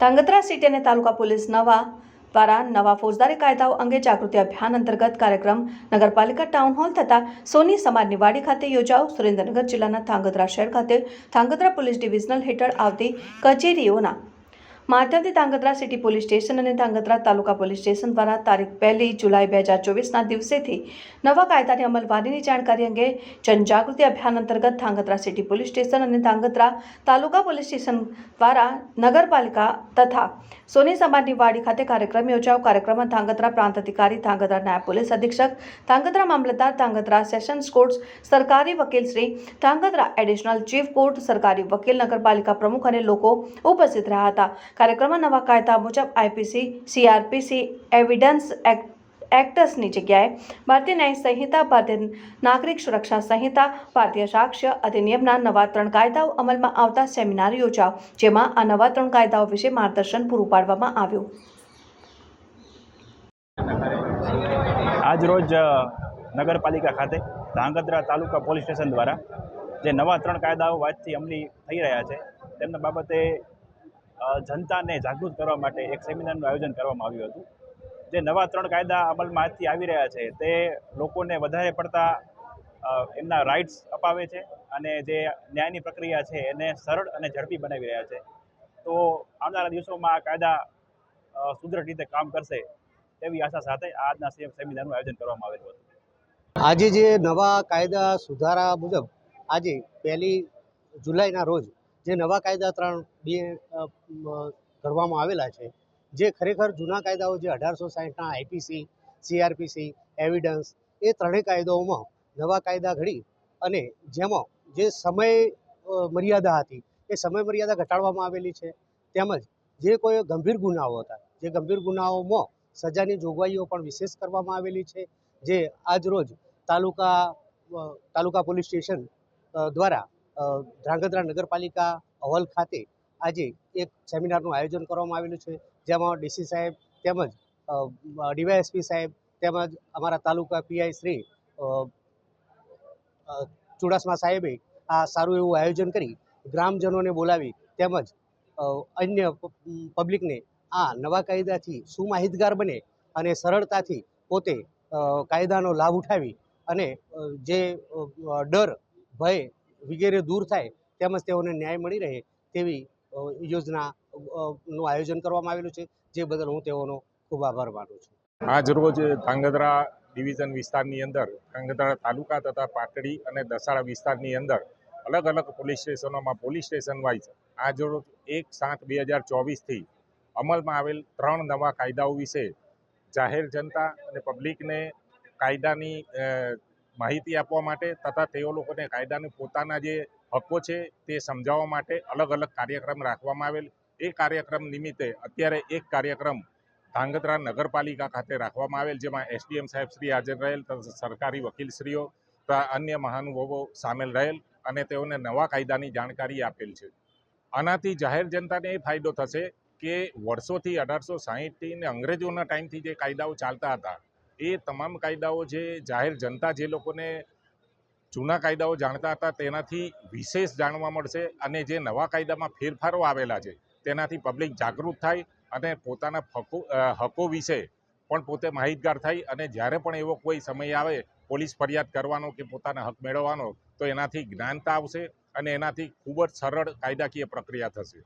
Dhrangadhra city અને તાલુકા police નવા દ્વારા નવા ફોજદારી કાયદાઓ અંગે જાગૃતિ અભિયાન અંતર્ગત કાર્યક્રમ નગરપાલિકા ટાઉન હોલ તથા સોની સમાજની વાડી ખાતે યોજાઓ સુરેન્દ્રનગર જિલ્લાના ધાંગધ્રા શહેર ખાતે ધાંગધ્રા પોલીસ ડિવિઝનલ હેઠળ આવતી કચેરીઓના માધ્યમથી ધાંગધ્રા સિટી પોલીસ સ્ટેશન અને ધાંગધ્રા તાલુકા પોલીસ સ્ટેશન દ્વારા તારીખ પહેલી જુલાઈ બે હજાર ચોવીસના દિવસેથી નવા કાયદાની અમલવારીની જાણકારી અંગે જનજાગૃતિ અભિયાન અંતર્ગત ધાંગધ્રા સિટી પોલીસ સ્ટેશન અને ધાંગધ્રા તાલુકા પોલીસ સ્ટેશન દ્વારા નગરપાલિકા તથા સોની સમાજની વાડી ખાતે કાર્યક્રમ યોજાયો. કાર્યક્રમમાં ધાંગધ્રા પ્રાંત અધિકારી ધાંગધ્રા નાયબ પોલીસ અધિક્ષક ધાંગધ્રા મામલતદાર ધાંગધ્રા સેશન્સ કોર્ટ સરકારી વકીલ Shri Dhrangadhra additional chief court સરકારી વકીલ, નગરપાલિકા પ્રમુખ અને લોકો ઉપસ્થિત રહ્યા હતા. કાર્યક્રમમાં નવા કાયદા મુજબ આઈપીસી, સીઆરપીસી, એવિડન્સ એક્ટ, એક્ટર્સની જગ્યાએ ભારતીય ન્યાય સંહિતા, ભારતીય નાગરિક સુરક્ષા સંહિતા, ભારતીય સાક્ષ્ય અધિનિયમના નવા ત્રણ કાયદાઓ અમલમાં આવતા સેમિનાર યોજાયો જેમાં આ નવા ત્રણ કાયદાઓ વિશે માર્ગદર્શન પૂરું પાડવામાં આવ્યું. આજ રોજ નગરપાલિકા ખાતે ધાંગધ્રા તાલુકા પોલીસ સ્ટેશન દ્વારા જે નવા ત્રણ કાયદાઓ વાતથી અમલી થઈ રહ્યા છે, તેમના બાબતે જનતાને જાગૃત કરવા માટે એક સેમિનારનું આયોજન કરવામાં આવ્યું હતું. જે નવા ત્રણ કાયદા અમલમાં આજથી આવી રહ્યા છે, તે લોકોને વધારે પડતા એમના રાઇટ્સ અપાવે છે અને જે ન્યાયની પ્રક્રિયા છે એને સરળ અને ઝડપી બનાવી રહ્યા છે. તો આવનારા દિવસોમાં આ કાયદા સુદૃઢ રીતે કામ કરશે તેવી આશા સાથે આજના સેમિનારનું આયોજન કરવામાં આવેલું હતું. આજે જે નવા કાયદા સુધારા મુજબ આજે પહેલી જુલાઈના રોજ જે નવા કાયદા ત્રણ બે ઘડવામાં આવેલા છે. જે ખરેખર જૂના કાયદાઓ જે અઢારસો સાહીઠના આઈપીસી સીઆરપીસી એવિડન્સ, એ ત્રણેય કાયદાઓમાં નવા કાયદા ઘડી અને જેમાં જે સમય મર્યાદા હતી, એ સમય મર્યાદા ઘટાડવામાં આવેલી છે. તેમજ જે કોઈ ગંભીર ગુનાઓ હતા, જે ગંભીર ગુનાઓમાં સજાની જોગવાઈઓ પણ વિશેષ કરવામાં આવેલી છે. જે આજ રોજ તાલુકા તાલુકા પોલીસ સ્ટેશન દ્વારા ધ્રાંગધ્રા નગરપાલિકા અવલ ખાતે આજે એક સેમિનારનું આયોજન કરવામાં આવેલું છે, જેમાં ડીસી સાહેબ તેમજ ડીવાયએસપી સાહેબ તેમજ અમારા તાલુકા પીઆઈ શ્રી ચુડાસમા સાહેબે આ સારું એવું આયોજન કરી ગ્રામજનોને બોલાવી તેમજ અન્ય પબ્લિકને આ નવા કાયદાથી સુમાહિતગાર બને અને સરળતાથી પોતે કાયદાનો લાભ ઉઠાવી અને જે ડર, ભય વગેરે દૂર થાય તેમજ તેઓને ન્યાય મળી રહે તેવી યોજના નું આયોજન કરવામાં આવેલું છે. જે બદલ હું તેઓનો ખૂબ આભાર માનું છું. આજ રોજ ધાંગધ્રા ડિવિઝન વિસ્તારની અંદર, ધાંગધ્રા તાલુકા તથા પાટડી અને દસાડા વિસ્તારની અંદર અલગ અલગ પોલીસ સ્ટેશનોમાં, પોલીસ સ્ટેશન વાઇઝ આજ રોજ એક સાત બે હજાર ચોવીસથી અમલમાં આવેલ ત્રણ નવા કાયદાઓ વિશે જાહેર જનતા અને પબ્લિકને કાયદાની માહિતી આપવા માટે તથા તેઓ લોકોને કાયદાની પોતાના જે હક્કો છે તે સમજાવવા માટે અલગ અલગ કાર્યક્રમ રાખવામાં આવેલ. એ કાર્યક્રમ નિમિત્તે અત્યારે એક કાર્યક્રમ ધાંગધ્રા નગરપાલિકા ખાતે રાખવામાં આવેલ, જેમાં એસડીએમ સાહેબ શ્રી હાજર રહેલ સરકારી વકીલશ્રીઓ તથા અન્ય મહાનુભાવો સામેલ રહેલ અને તેઓને નવા કાયદાની જાણકારી આપેલ છે. આનાથી જાહેર જનતાને એ ફાયદો થશે કે વર્ષોથી અઢારસો સાહીઠથી ને અંગ્રેજોના ટાઈમથી જે કાયદાઓ ચાલતા હતા, એ તમામ કાયદાઓ જે જાહેર જનતા જે લોકોને જૂના કાયદાઓ જાણતા હતા, તેનાથી વિશેષ જાણવા મળશે અને જે નવા કાયદામાં ફેરફારો આવેલા છે, તેનાથી પબ્લિક જાગૃત થાય અને પોતાના હકો હકો વિશે પણ પોતે માહિતગાર થાય અને જ્યારે પણ એવો કોઈ સમય આવે, પોલીસ ફરિયાદ કરવાનો કે પોતાના હક મેળવવાનો, તો એનાથી જ્ઞાનતા આવશે અને એનાથી ખૂબ જ સરળ કાયદાકીય પ્રક્રિયા થશે.